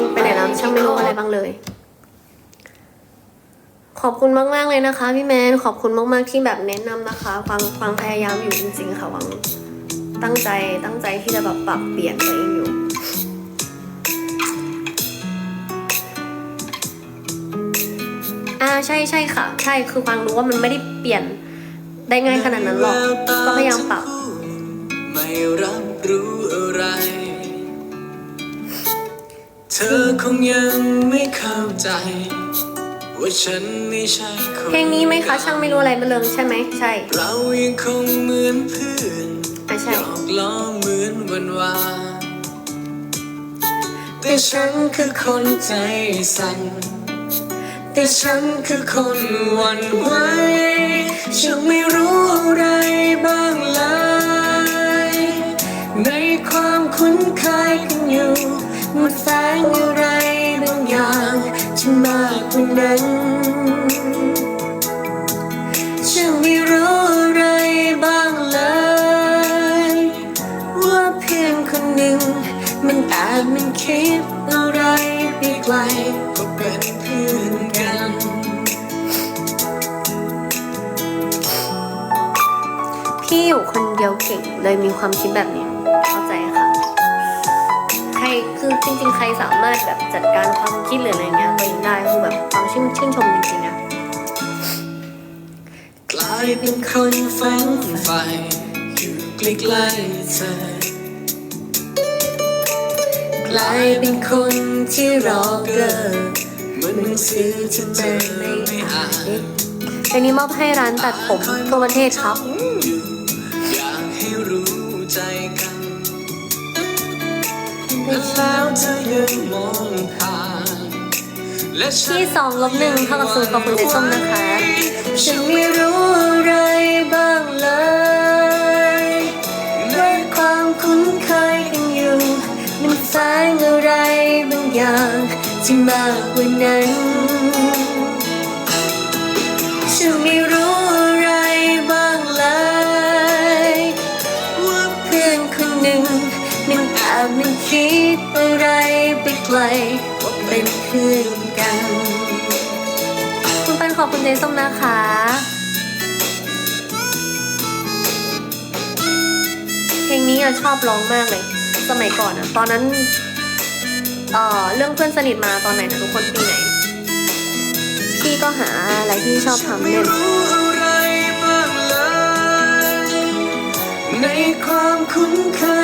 ลงไปไหนแล้วช่างไม่รู้อะไรบ้างเลย ขอบคุณมากๆเลยนะคะ พี่แมนขอบคุณมากๆที่แบบแนะนำนะคะฟังฟังพยายามอยู่จริงๆค่ะวังตั้งใจตั้งใจที่จะแบบปรับเปลี่ยนตัวเองอยู่อ่าใช่ใช่ค่ะ ใช่คือฟังรู้ว่ามันไม่ได้เปลี่ยนได้ง่ายขนาดนั้นหรอก ก็พยายามปรับ ไม่รับรู้อะไร เธอคงยังไม่เข้าใจ ว่าฉันไม่ใช่คนเพลงนี้ไหมคะช่างไม่รู้อะไรมาเริงใช่ไหมใช่เรายังคงเหมือนเพื่อนอะใช่หยอกล้อเหมือนวันวานแต่ฉันคือคนใจสั่นแต่ฉันคือคนหวันไหวฉันไม่รู้อะไรบ้างเลย มันแฝงอะไรบางอย่างที่มากกว่านั้นฉันไม่รู้อะไรบ้างเลยว่าเพียงคนหนึ่ง มันอาจมันคิดอะไรไปไกลก็เป็นเพื่อนกันพี่อยู่คนเดียวเก่งเลยมีความคิดแบบนี้เข้าใจค่ะ ใครคือจริง ๆ ใครสามารถแบบจัดการความคิดหรืออะไรเงี้ยตัวเองได้คือแบบฟังชื่นชื่นชมจริงๆนะกลายเป็นคนฝันใฝ่อยู่ใกล้ๆเธอกลายเป็นคนที่รอเกิดเหมือนหนังสือที่เธอไม่อ่านเพลงนี้มอบให้ร้านตัดผมทั่วประเทศครับ แล้วเธอยังมองผ่านและฉันที่สองลบหนึ่งเท่ากับศูนย์ขอบคุณในส้มนะคะ ฉันไม่รู้อะไรบ้างเลยในความคุ้นเคยกันอยู่ มันแฝงอะไรบางอย่างที่มา ไกลว่าเป็นเพื่อนกัน คุณปันขอบคุณเจส้มนะคะเพลงนี้อะชอบร้องมากเลย สมัยก่อนอะตอนนั้น เอ่อเรื่องเพื่อนสนิทมาตอนไหนนะทุกคนปีไหน พี่ก็หาอะไรที่ชอบทำเล่นรู้อะไรบ้างเลยในความคุ้นเคย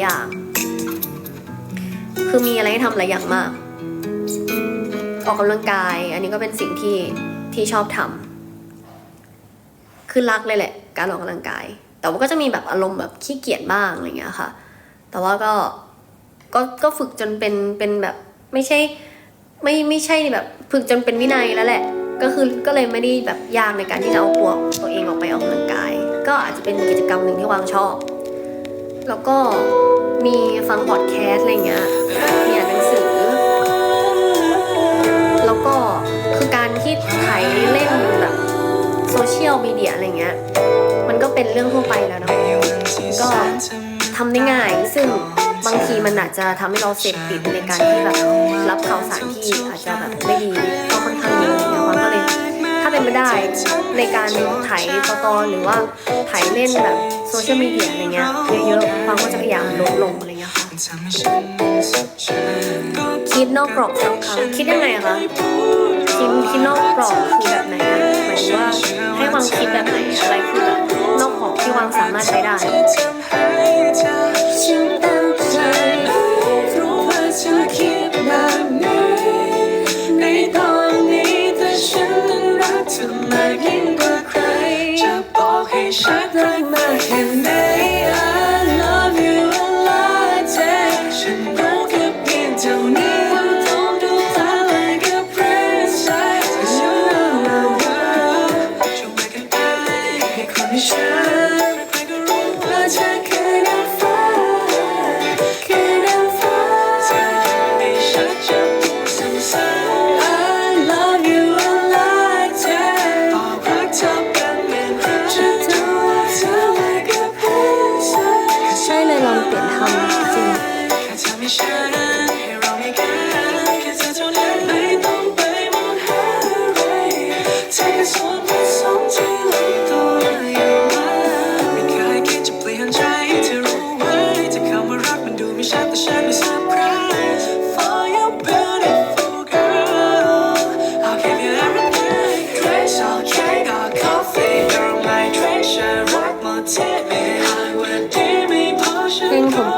ายอย่าง คือมีอะไรให้ทำหลายอย่างมาก ออกกำลังกาย อันนี้ก็เป็นสิ่งที่ที่ชอบทำคือรักเลยแหละ การออกกำลังกาย แต่ว่าก็จะมีแบบอารมณ์แบบขี้เกียจบ้างอะไรเงี้ยค่ะ แต่ว่าก็ก็ก็ฝึกจนเป็นเป็นแบบไม่ใช่ไม่ไม่ใช่แบบฝึกจนเป็นวินัยแล้วแหละ ก็คือก็เลยไม่ได้แบบยากในการที่จะเอาตัวตัวเองออกไปออกกำลังกาย ก็อาจจะเป็นกิจกรรมหนึ่งที่วางชอบ แล้วก็มีฟังพอดแคสต์อะไรเงี้ยมีอ่านหนังสือ แล้วก็คือการที่ไถเล่นแบบโซเชียลมีเดียอะไรเงี้ย มันก็เป็นเรื่องทั่วไปแล้วเนอะก็ทำได้ง่าย ซึ่งบางทีมันอาจจะทำให้เราเสพติดในการที่แบบรับข่าวสารที่อาจจะแบบไม่ดีก็ค่อนข้างเยอะอะไรเงี้ยความก็เลย ถ้าเป็นไปได้ในการไถตอตอหรือว่าไถเล่นแบบ โซเชียลมีเดียอะไรเงี้ยเยอะๆความก็จะพยายามลดลงอะไรเงี้ยค่ะคิดนอกกรอบสักครั้งคิดยังไงอะคะคิดคิดนอกกรอบคือแบบไหนอะหมายถึงว่าให้วางคิดแบบไหนอะไรคือแบบนอกกรอบที่วางสามารถใช้ได้ บอก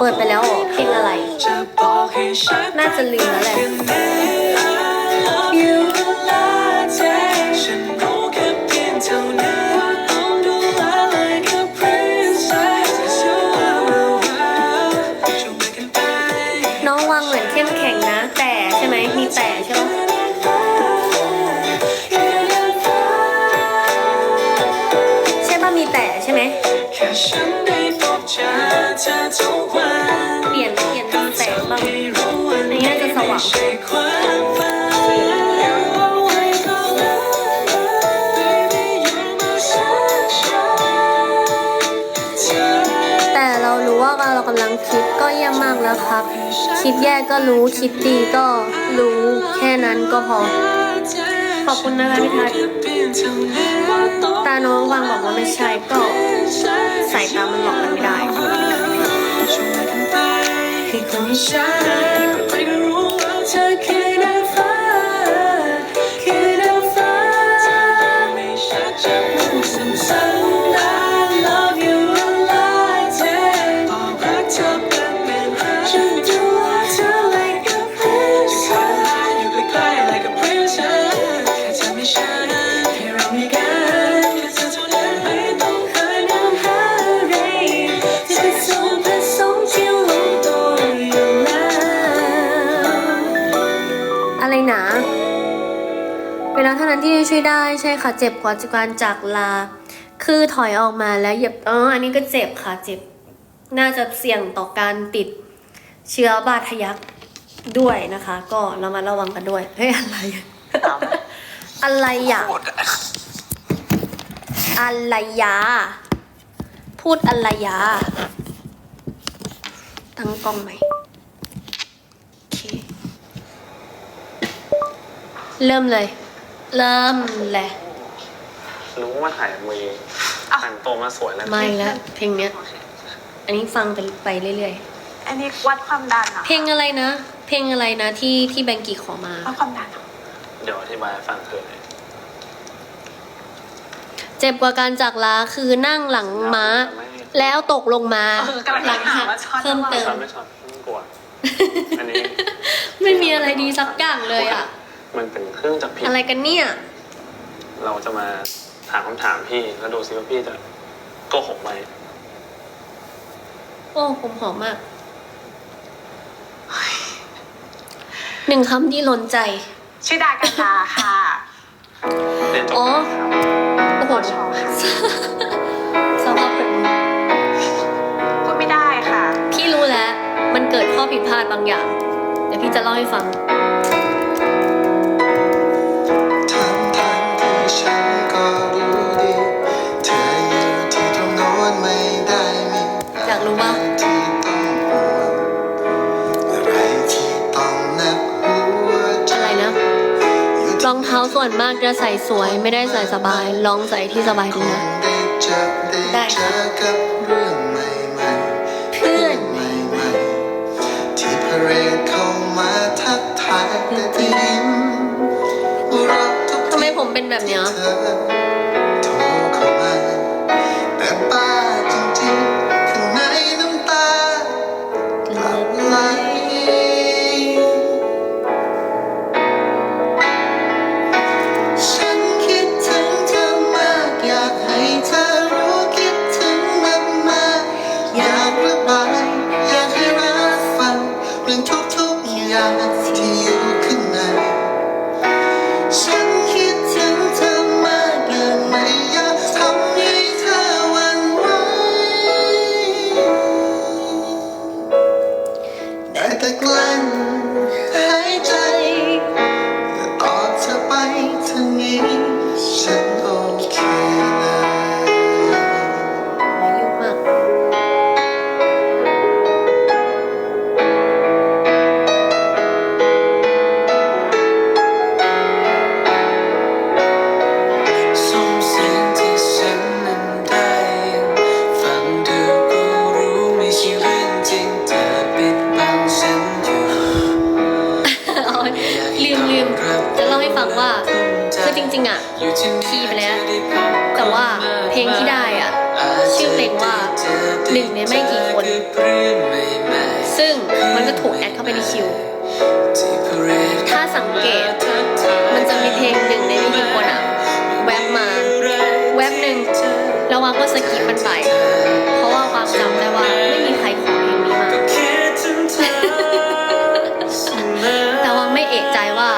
เปิดไปแล้วเหรอเพลงอะไร น่าจะลืมแล้วแหละ เธอแต่เรารู้ว่าเรากำลังคิดก็เยี่ยมมากแล้วครับ คิดแย่ก็รู้คิดดีก็รู้แค่นั้นก็พอ ขอบคุณนะคะพี่ทัศตาน้องวางบอกว่าไม่ใช่ก็สายตามันหลอกกันไม่ได้ให้ค นที่ ได้ใช่ค่ะ เจ็บกว่าการจากลา คือถอยออกมาแล้วเหยียบอ๋ออันนี้ก็เจ็บค่ะเจ็บ น่าจะเสี่ยงต่อการติดเชื้อบาดทะยักด้วยนะคะ ก็เรามาระวังกันด้วยเฮ้ยอะไร อะไรอะอะไรยาพูดอะไรยาตั้งกล้องไหมโอเคเริ่มเลย เริ่มเลยรู้ว่าถ่ายมือแต่งตัวมาสวยแล้วไม่แล้วเพลงเนี้ย อันนี้ฟังไปไปเรื่อยอันนี้วัดความดันเหรอๆ เพลงอะไรนะ เพลงอะไรนะที่ที่แบงกี้ขอมา วัดความดันเหรอเดี๋ยวอธิบายให้ฟังคืออะไรเจ็บกว่าการจากลาคือนั่งหลังม้าแล้วตกลงมาเออกำลังหลังถาหัมกว่าช็อตเพิ่มเติชอมบไม่ชอบไม่กลัว อันนี้ ไม่มีอะไรดีสักอย่างเลยอะ มันเป็นเครื่องจับผิด อะไรกันเนี่ย เราจะมาถามคำถามพี่แล้วดูซิว่าพี่จะโกหกไหมโอ้ผมหอมมาก หนึ่งคำที่หล้นใจ ชื่อดากันดาค่ะเรียนจบอ๋อแล้วโอ้โห ชอค่ะสภาพเป็นมึงพูดไม่ได้ค่ะ พี่รู้แล้ว มันเกิดข้อผิดพลาดบางอย่าง เดี๋ยวพี่จะเล่าให้ฟัง ก็รู้ดี เธออยู่ที่ตรงโน้นไม่ได้มีอยากรู้ปะที่ต้องห่วงอะไรที่ต้องแนบหัวใจอะไรนะ อยู่รองเท้าส่วนมากจะใส่สวยไม่ได้ใส่สบาย ลองใส่ที่สบายดูนะ ได้เจอได้ได้เจค่ะอกับเรื่อง had to climb ซึ่งมันก็ถูกแอดเข้าไปในคิว ถ้าสังเกต มันจะมีเพลงหนึ่งในไม่กี่คนอะ แวบมา แวบหนึ่งแล้ววางก็สกิปมันไป เพราะว่าวางจำได้ว่าไม่มีใครขอเพลงนี้มา แต่วางไม่เอกใจว่า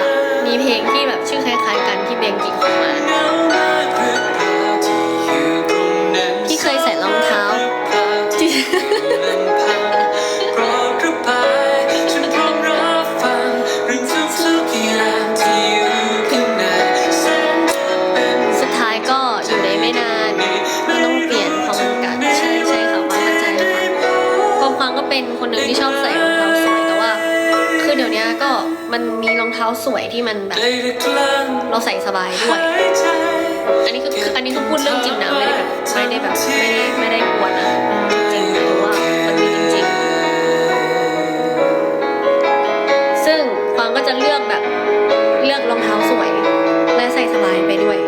มีเพลงที่แบบชื่อคล้ายๆกันที่เบงกิขอมา เป็นคนหนึ่งที่ชอบใส่รองเท้าสวยแต่ว่า คือเดี๋ยวนี้ก็มันมีรองเท้าสวยที่มันแบบเราใส่สบายด้วย อันนี้คืออันนี้คือพูดเรื่องจริงนะไม่ได้แบบไม่ได้แบบไม่ได้ไม่ได้กวนนะจริงหมายถึงว่ามันมีจริงๆ ซึ่งฟางก็จะเลือกแบบเลือกรองเท้าสวยและใส่สบายไปด้วย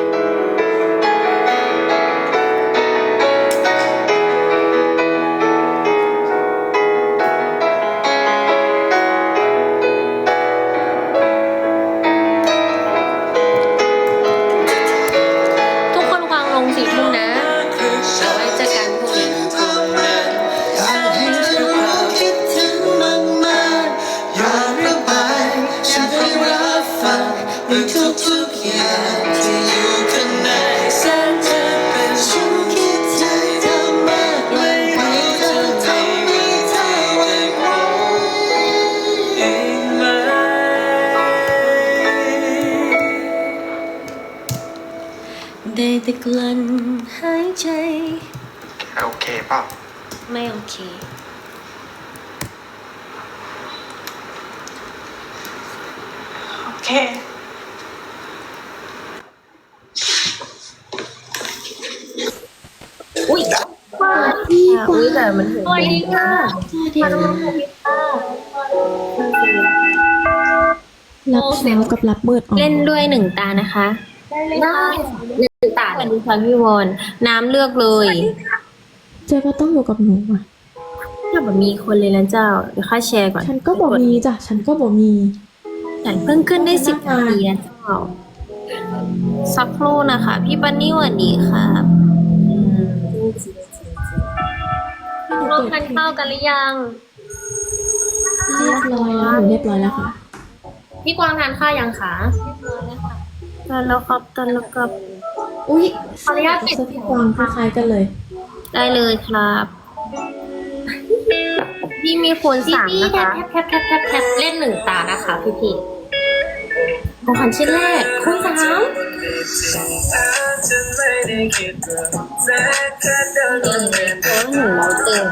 ลั้นหายใจ โอเคเปล่าไม่โอเค โอเค อุ้ยแต่มันถึงสวัสดีค่ะสวัสดีค่ะรับเช้ากับรับมืดออก เล่นด้วยหนึ่งตานะคะ ได้ หนึ่งตาสวัสดีค่ะพี่วอนน้ำเลือกเลยเจ๊ก็ต้องอยู่กับหนูอะถ้าแบบมีคนเลยนะเจ้าเดี๋ยวค่าแชร์ก่อน ฉันก็บอกมีจ้ะฉันก็บอกมีฉันเพิ่งขึ้นได้สิบนาทีนะเจ้าสักครู่นะคะ พี่ปันนี่หวัดดีค่ะลงทานข้าวกันหรือยัง เรียบร้อยแล้วหนูเรียบร้อยแล้วค่ะ พี่กวางทานข้าวยังคะทานแล้วครับทานแล้วครับ อุ้ยขออนุญาตปิด เสื้อพี่กวางคล้ายๆกันเลย ได้เลยครับพี่มีคูณสามนะคะแทบแทบแทบแทบเล่นหนึ่งตานะคะพี่พี่ของขวัญชิ้นแรกคูณสามนี่โอ้ยหนูเราเต็ม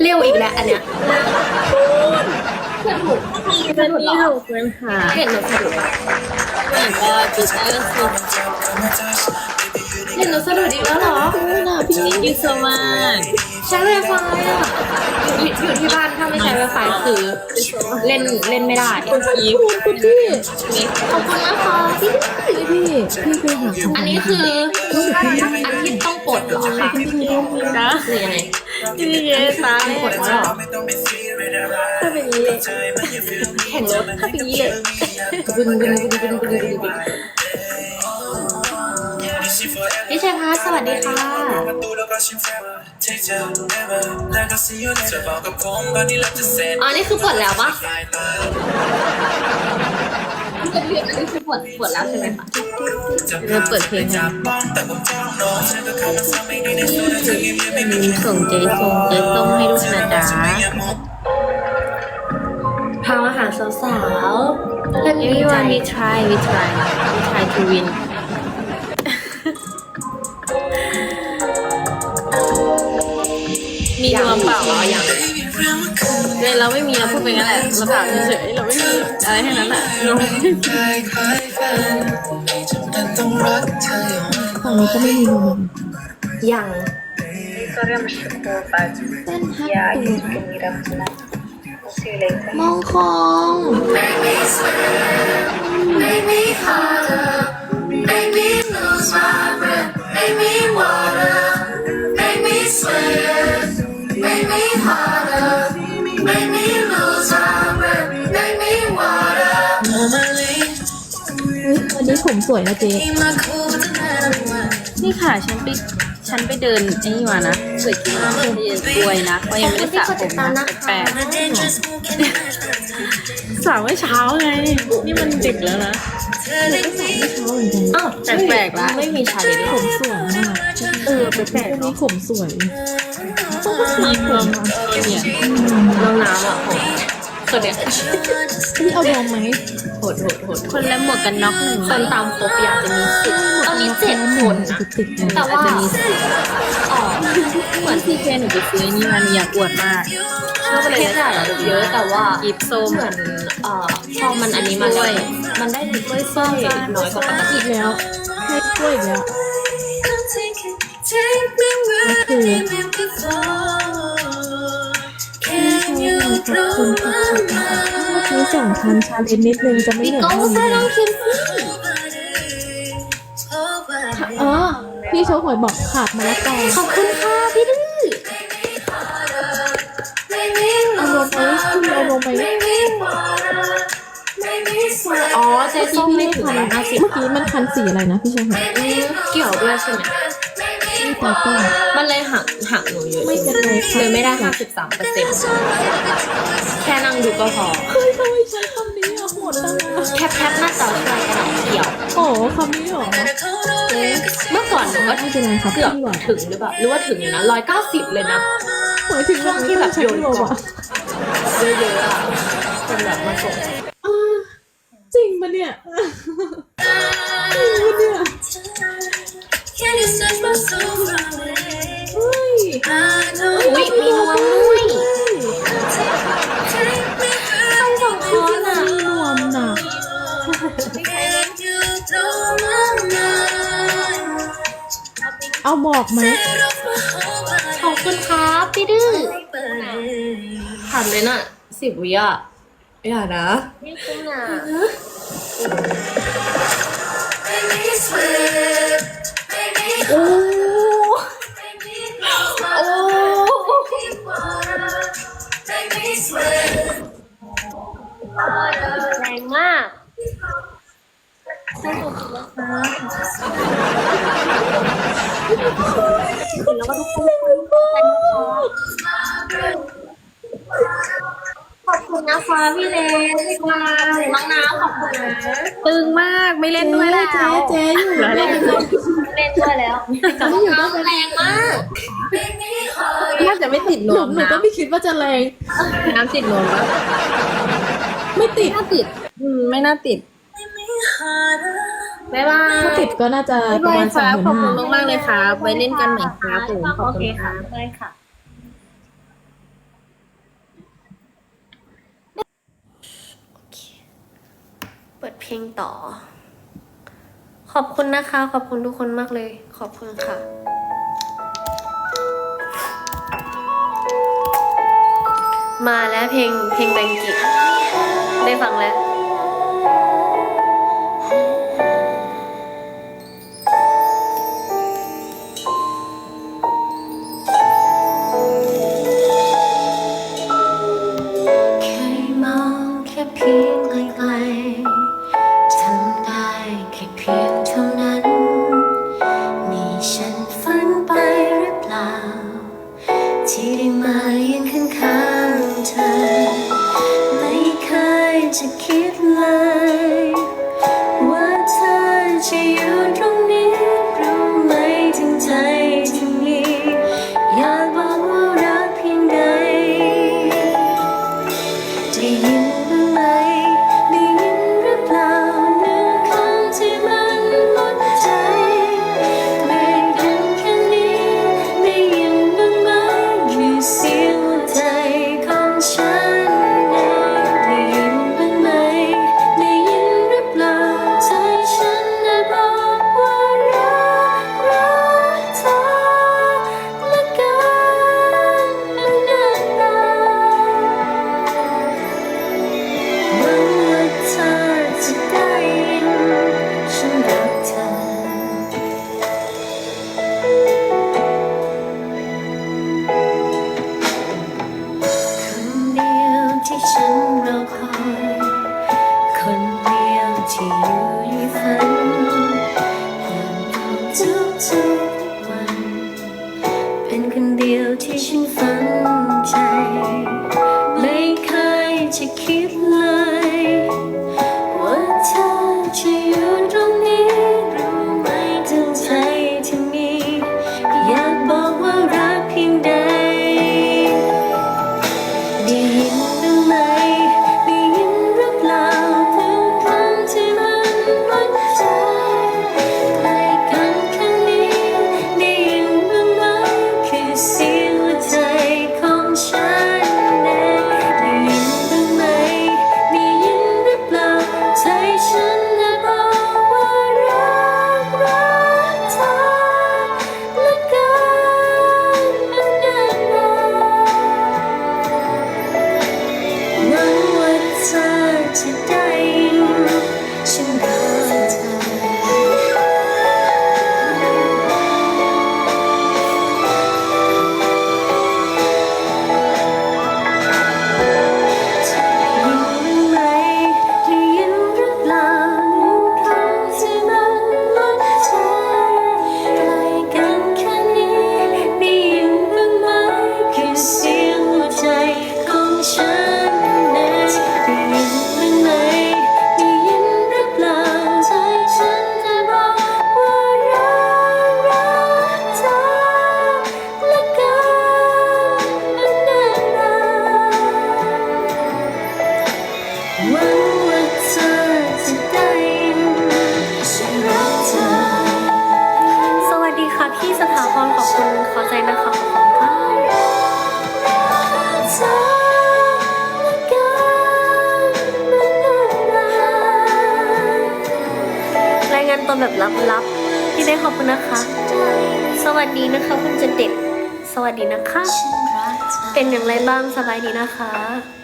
เร็วอีกแล้วอันเนี้ยสะดุดสะดุดเหรอเป็นค่ะเห็นหนูสะดุดปะเห็นก็จุดได้ก็คือเห็ นหนูสะดุดอีกแล้วเหรอน่ะพี่ Thank you so much ใช้ไวไฟอะอยู่อยู่ที่บ้านถ้าไม่ใช้ไวไฟคือเล่นเล่นไม่ได้คุณพีคุณพี่ขอบคุณนะคะพี่พี่พี่พี่คือหาของอันนี้คืออันที่ต้องกดเหรอคะนะหรือยังไงพี่เยตาไม่กดแล้วเหรอถ้าเป็นอย่างนี้เลยแข่งรถถ้าเป็นอย่างนี้เลยบึนบึนบึนบึนบึนบึน บึนพี่ชัยพัฒน์สวัสดีค่ะอ๋อนี่คือกดแล้วปะอันนี้คือกดกดแล้วใช่ไหมคะเราเปิดเพลงกันส่งเจส่งเจส้มให้ลูกนะจ๊ะพามาหาสาวๆ Everyone we try we try we try to win มีรวมเปล่าเหรอยังเนี่ยเราไม่มีเราพูดไปงั้นแหละเราถามเฉยๆเราไม่มีอะไรแค่นั้นแหละเราไม่มีคล้ากันไม่จำเป็นต้งอย่างนั้นฝั่งนี้ก็ไม่มีนมยังเต้นฮักตัวมองคอง ผมสวยนะเจ๊นี่ค่ะ ฉันไปฉันไปเดินไอ้นี่มานะสวยจริงเพื่อนที่จะรวยนะเพราะยังไม่ได้สระผมนะแปลกๆสระเมื่อเช้าไงนี่มันดึกแล้วนะเช้าเหมือนกันอ้าวแต่แปลกละไม่มีชาเลนจ์ผมสวยมากเออแปลกวันๆเนาะนี้ผมสวยมีเพิ่มเนี่ยน้องน้ำอะโหด คนเนี้ยพี่เอาดอมไหมโหดโหดโหดคนละหมวกกันน็อกหนึ่งคนตามครบอยากจะมีสิทธิ์ตอนนี้เจ็ดคนนะจะติดเลยแต่ว่าจะมีสิทธิ์อ๋อเหมือนที่เพนหนูไปซื้อนี่มาหนูอยากอวดมากเพชรอะเยอะแต่ว่ากิฟส้มเหมือนเอ่อพอมันอันนี้มาเลยมันได้ถึงถ้วยสร้อยน้อยกว่าปกติอีกแล้วให้ช่วยอีกแล้ว ขอบคุณขอบคุณเมื่อกี้สองพันชาเลนจ์นิดนึงจะไม่เหนื่อยก็เท่าใส่นี้น้องคิมซี่เออพี่โชว์หวยบอกขาดมาแล้วกอขอบคุณค่ะพี่ดื้อเอาลงไหมคุณเอาลงไหมอ๋อใจส้มไม่ถึงร้อยห้าสิบเมื่อกี้มันคันสีอะไรนะพี่โชว์หวยเกี่ยวด้วยใช่ไหม ที่ตาต้นมันเลยหักหักหนูเยอะไม่เป็นไรค่ะเลยไม่ได้ห้าสิบสามเปอร์เซ็นต์แค่นั่งดูก็พอเฮ้ยทำไมใช้คำนี้อะโหดจังอะแคปแคปหน้าจอใช่กระดาษเขียว โอ้โหคำนี้เหรอ เมื่อก่อนหนูก็ไม่เป็นไรครับเกือบพี่หวานถึงหรือเปล่าหรือว่าถึงอยู่นะร้อยเก้าสิบเลยนะหมายถึงว่าที่แบบใช้โลบอะเยอะๆอะจนแบบมาส่งจริงปะเนี่ย เฮ้ยอุ้ยมีนวมด้วยทั้งสองคนอะมีนวมหนักเอาบอกไหมขอบคุณครับพี่ดื้อผ่านเลยน่ะสิบวิอะอย่านะไม่จริงอะ โอ้โอ้แรงมากแล้วก็ทุกคนขอบคุณนะคะพี่เลนพี่กวาน้องน้ำขอบคุณนะตึงมากไม่เล่นด้วยแล้วเจ๊เจ๊อยู่เล่น เล่นด้วยแล้วกับน้องน้ำแรงมากน่าจะไม่ติดนหนูวมหนูนะก็ไม่คิดว่าจะแรงน้ำติดนวมปะไม่ติดน่าติด อืมไม่น่าติดบ๊ายบายถ้าติดก็น่าจะประมาณคสองรับหมื่นขอบห้าคุณมากๆเลยครับไว้เล่นกันใหม่ครับผมขอบโอคุเคณคค่ะรับได้ค่ะเปิดเพลงต่อ ขอบคุณนะคะ ขอบคุณทุกคนมากเลย ขอบคุณค่ะ มาแล้วเพลงเพลงแบงกิได้ฟังแล้ว ที่อยู่ในฝันห่านความทุกข สวัสดีนะคะเป็นอย่างไรบ้างสบายดีนะคะ